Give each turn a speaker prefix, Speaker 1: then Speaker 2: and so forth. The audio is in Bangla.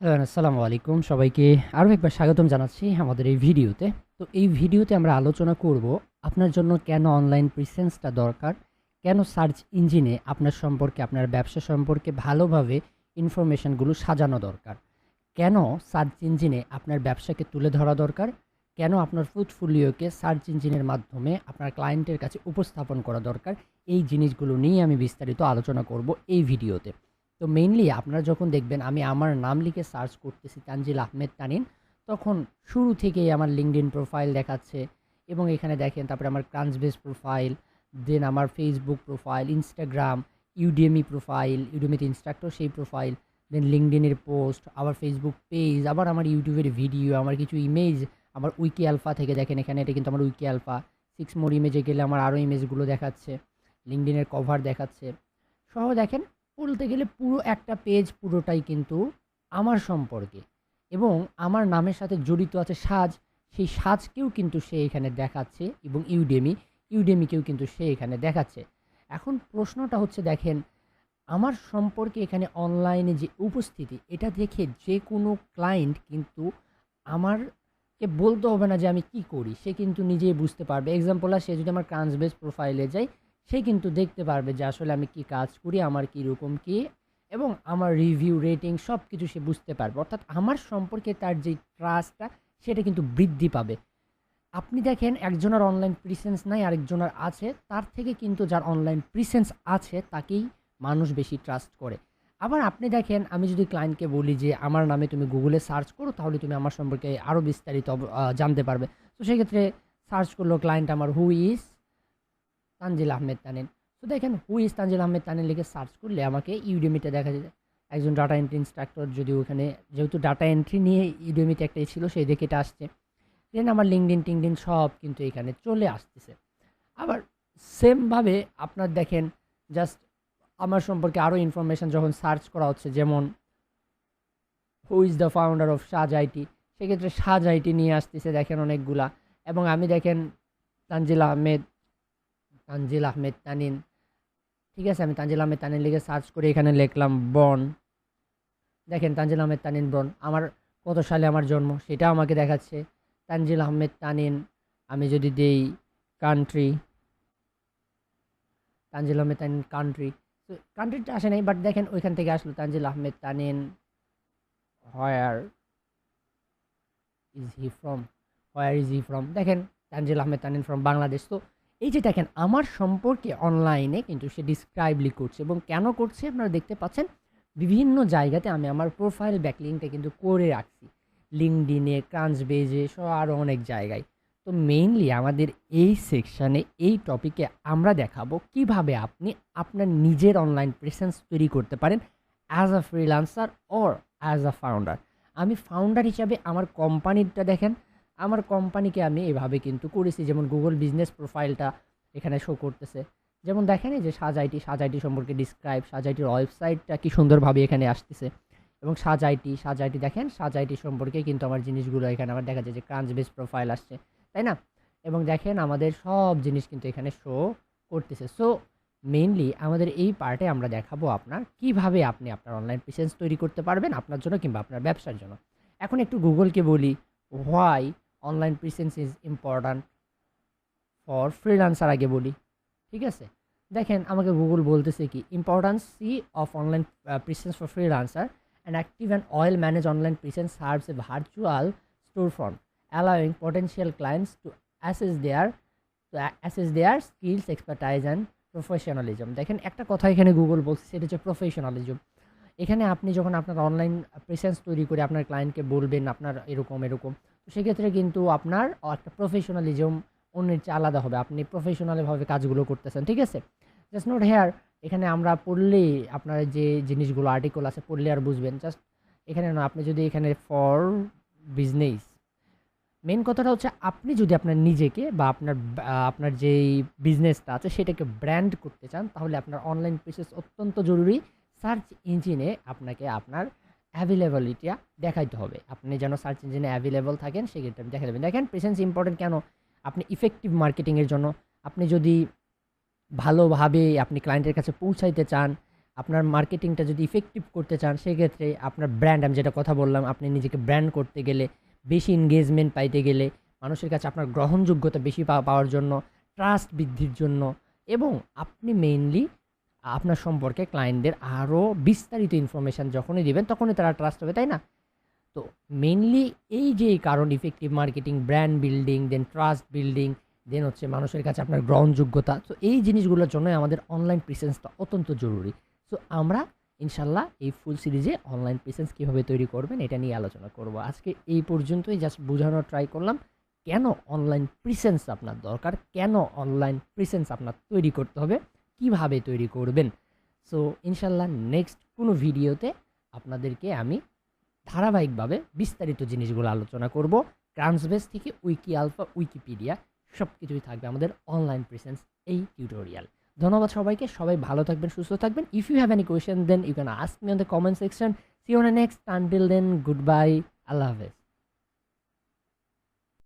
Speaker 1: আসসালামু আলাইকুম সবাইকে। আরও একবার স্বাগতম জানাচ্ছি আমাদের এই ভিডিওতে। তো এই ভিডিওতে আমরা আলোচনা করব আপনার জন্য কেন অনলাইন প্রিসেন্সটা দরকার, কেন সার্চ ইঞ্জিনে আপনার সম্পর্কে, আপনার ব্যবসা সম্পর্কে ভালোভাবে ইনফরমেশনগুলো সাজানো দরকার, কেন সার্চ ইঞ্জিনে আপনার ব্যবসাকে তুলে ধরা দরকার, কেন আপনার পোর্টফোলিওকে সার্চ ইঞ্জিনের মাধ্যমে আপনার ক্লায়েন্টের কাছে উপস্থাপন করা দরকার, এই জিনিসগুলো নিয়ে আমি বিস্তারিত আলোচনা করব এই ভিডিওতে। তো মেইনলি আপনারা যখন দেখবেন আমি আমার নাম লিখে সার্চ করতেছি তানজিল আহমেদ তানিন, তখন শুরু থেকেই আমার লিঙ্কডিন প্রোফাইল দেখাচ্ছে এবং এখানে দেখেন তারপরে আমার ক্রাঞ্চবেস প্রোফাইল দেন আমার Facebook profile Instagram Udemy profile ইউডিএমিতে instructor সেই প্রোফাইল দেন লিঙ্কডিনের পোস্ট আবার ফেসবুক পেজ আবার আমার ইউটিউবের ভিডিও আমার কিছু ইমেজ আমার উইকি আলফা থেকে দেখেন এখানে এটা কিন্তু আমার উইকি আলফা সিক্স মোর ইমেজে গেলে আমার আরও ইমেজগুলো দেখাচ্ছে লিঙ্কডিনের কভার দেখাচ্ছে। সহ দেখেন বলতে গেলে পুরো একটা পেজ পুরোটাই কিন্তু আমার সম্পর্কে এবং আমার নামের সাথে জড়িত আছে সাজ। সেই সাজকেও কিন্তু সে এখানে দেখাচ্ছে এবং ইউডেমি ইউডেমিকেও কিন্তু সে এখানে দেখাচ্ছে। এখন প্রশ্নটা হচ্ছে, দেখেন, আমার সম্পর্কে এখানে অনলাইনে যে উপস্থিতি, এটা দেখে যে কোনো ক্লায়েন্ট কিন্তু আমারকে বলতে হবে না যে আমি কি করি। সে কিন্তু নিজেই বুঝতে পারবে। এক্সাম্পল আর সে যদি আমার ট্রান্সবেস প্রোফাইলে যায় সে কিন্তু দেখতে পারবে যে আসলে আমি কি কাজ করি, আমার কীরকম কী এবং আমার রিভিউ রেটিং সব কিছু সে বুঝতে পারবে। অর্থাৎ আমার সম্পর্কে তার যে ট্রাস্টটা সেটা কিন্তু বৃদ্ধি পাবে। আপনি দেখেন, একজনের অনলাইন প্রিসেন্স নাই, আরেকজনের আছে, তার থেকে কিন্তু যার অনলাইন প্রিসেন্স আছে, তাকেই মানুষ বেশি ট্রাস্ট করে। আবার আপনি দেখেন, আমি যদি ক্লায়েন্টকে বলি যে, আমার নামে তুমি গুগলে সার্চ করো, তাহলে তুমি আমার সম্পর্কে আরও বিস্তারিত জানতে পারবে। তো সেক্ষেত্রে সার্চ করল ক্লায়েন্ট আমার হু ইজ তানজিল আহমেদ তানিন তো দেখেন হু ইজ তানজিল আহমেদ তানিন লিখে সার্চ করলে আমাকে ইউডিএমিতে দেখা যায়। একজন ডাটা এন্ট্রি ইনস্ট্রাক্টর যদি ওখানে, যেহেতু ডাটা এন্ট্রি নিয়ে ইউডিএমিতে একটা ছিল সেই দেখে এটা আসছে। দেন আমার লিঙ্কডিন টিঙ্কডিন সব কিন্তু এখানে চলে আসতেছে। আবার সেমভাবে আপনার দেখেন জাস্ট আমার সম্পর্কে আরও ইনফরমেশান যখন সার্চ করা হচ্ছে, যেমন who is the founder of Saj IT সেক্ষেত্রে সাজ আইটি নিয়ে আসতেছে দেখেন অনেকগুলা। এবং আমি দেখেন তানজিল আহমেদ তানজিল আহমেদ তানিন। ঠিক আছে, আমি তানজিল আহমেদ তানিন লিখে সার্চ করে এখানে লিখলাম বন। দেখেন, তানজিল আহমেদ তানিন বন। আমার কত সালে আমার জন্ম সেটা আমাকে দেখাচ্ছে। তানজিল আহমেদ তানিন, আমি যদি দেই কান্ট্রি তানজিল আহমেদ তানিন কান্ট্রি তো কান্ট্রিটা আসে নাই বাট দেখেন, ওইখান থেকে আসলো Tanzil Ahmed Tanin. Where is he from where is he from দেখেন, তানজিল আহমেদ তানিন ফ্রম বাংলাদেশ তো এই যে দেখেন, আমার সম্পর্কে অনলাইনে কিন্তু সে ডিসক্রাইবলি করছে এবং কেন করছে আপনারা দেখতে পাচ্ছেন, বিভিন্ন জায়গাতে আমি আমার প্রোফাইল ব্যাকলিংটা কিন্তু করে রাখছি। লিঙ্কডিনে ক্রাঞ্চবেজে সব আরও অনেক জায়গায়। তো মেইনলি আমাদের এই সেকশানে এই টপিকে আমরা দেখাবো কীভাবে আপনি আপনার নিজের অনলাইন প্রেসেন্স তৈরি করতে পারেন as a freelancer or as a founder আমি ফাউন্ডার হিসাবে আমার কোম্পানিটা দেখেন আমার কোম্পানিকে আমি এভাবে কিন্তু করেছি। যেমন গুগল বিজনেস প্রোফাইলটা এখানে শো করতেছে। যেমন দেখেন যে সাজাইটি সাজাইটি সম্পর্কে ডিসক্রাইব সাজাইটির ওয়েবসাইটটা কি সুন্দরভাবে এখানে আসতেছে। এবং সাজাইটি সাজাইটি দেখেন সাজাইটি সম্পর্কে কিন্তু আমার জিনিসগুলো এখানে আমার দেখা যায় যে ক্রাঞ্চ বেস প্রোফাইল আসছে, তাই না? এবং দেখেন আমাদের সব জিনিস কিন্তু এখানে শো করতেছে। সো মেইনলি আমাদের এই পার্টে আমরা দেখাবো আপনার কীভাবে আপনি আপনার অনলাইন প্রেসেন্স তৈরি করতে পারবেন আপনার জন্য কিংবা আপনার ব্যবসার জন্য। এখন একটু গুগলকে বলি why online presence is important for freelancer আগে বলি, ঠিক আছে? দেখেন, আমাকে গুগল বলতেছে কি importancy of online presence for freelancer and active and well manage online presence serves a virtual store front allowing potential clients to assess their, to assess their skills, expertise and professionalism. দেখেন, একটা কথা এখানে গুগল বলছে, সেটা হচ্ছে প্রফেশনালিজম এখানে আপনি যখন আপনার অনলাইন প্রেসেন্স তৈরি করে আপনার ক্লায়েন্টকে বলবেন আপনার এরকম এরকম, তো সেক্ষেত্রে কিন্তু আপনার একটা প্রফেশনালিজম অন্যের চেয়ে আলাদা হবে। আপনি প্রফেশনালভাবে কাজগুলো করতেছেন, ঠিক আছে? জাস্ট নোট হেয়ার এখানে আমরা পড়লেই আপনার যে জিনিসগুলো আর্টিকেল আছে পড়লে আর বুঝবেন। জাস্ট এখানে না, আপনি যদি এখানে ফর বিজনেস মেন কথাটা হচ্ছে আপনি যদি আপনার নিজেকে বা আপনার আপনার যেই বিজনেসটা আছে সেটাকে ব্র্যান্ড করতে চান, তাহলে আপনার অনলাইন প্রেসেস অত্যন্ত জরুরি। সার্চ ইঞ্জিনে আপনাকে আপনার অ্যাভেলেবিলিটিটা দেখাইতে হবে। আপনি যেন সার্চ ইঞ্জিনে অ্যাভেলেবল থাকেন, সেক্ষেত্রে আপনি দেখা দেবেন দেখেন প্রেসেন্স ইম্পর্টেন্ট কেন? আপনি ইফেক্টিভ মার্কেটিংয়ের জন্য, আপনি যদি ভালোভাবে আপনি ক্লায়েন্টের কাছে পৌঁছাইতে চান, আপনার মার্কেটিংটা যদি ইফেক্টিভ করতে চান, সেক্ষেত্রে আপনার ব্র্যান্ড আমি যেটা কথা বললাম, আপনি নিজেকে ব্র্যান্ড করতে গেলে, বেশি এনগেজমেন্ট পাইতে গেলে, মানুষের কাছে আপনার গ্রহণযোগ্যতা বেশি পাওয়ার জন্য ট্রাস্ট বৃদ্ধির জন্য, এবং আপনি মেইনলি আপনার সম্পর্কে ক্লায়েন্টদের আরও বিস্তারিত ইনফরমেশান যখনই দেবেন, তখনই তারা ট্রাস্ট হবে, তাই না? তো মেনলি এই যে কারণ effective marketing brand building then trust building then হচ্ছে মানুষের কাছে আপনার গ্রহণযোগ্যতা। তো এই জিনিসগুলোর জন্যই আমাদের অনলাইন প্রেসেন্সটা অত্যন্ত জরুরি। সো আমরা ইনশাল্লাহ এই ফুল সিরিজে অনলাইন প্রেসেন্স কীভাবে তৈরি করবেন, এটা নিয়ে আলোচনা করব। আজকে এই পর্যন্তই জাস্ট বোঝানোর ট্রাই করলাম, কেন অনলাইন প্রেসেন্স আপনার দরকার, কেন অনলাইন প্রেসেন্স আপনার তৈরি করতে হবে। কীভাবে তৈরি করবেন? সো ইনশাল্লাহ নেক্সট কোনো ভিডিওতে আপনাদেরকে আমি ধারাবাহিকভাবে বিস্তারিত জিনিসগুলো আলোচনা করব। ট্রান্সবেস থেকে উইকি আলফা উইকিপিডিয়া সব কিছুই থাকবে আমাদের অনলাইন প্রেসেন্স এই টিউটোরিয়াল ধন্যবাদ সবাইকে, সবাই ভালো থাকবেন, সুস্থ থাকবেন। If you have any question then you can ask me on the comment section see on next until then good bye আল্লাহ হাফেজ।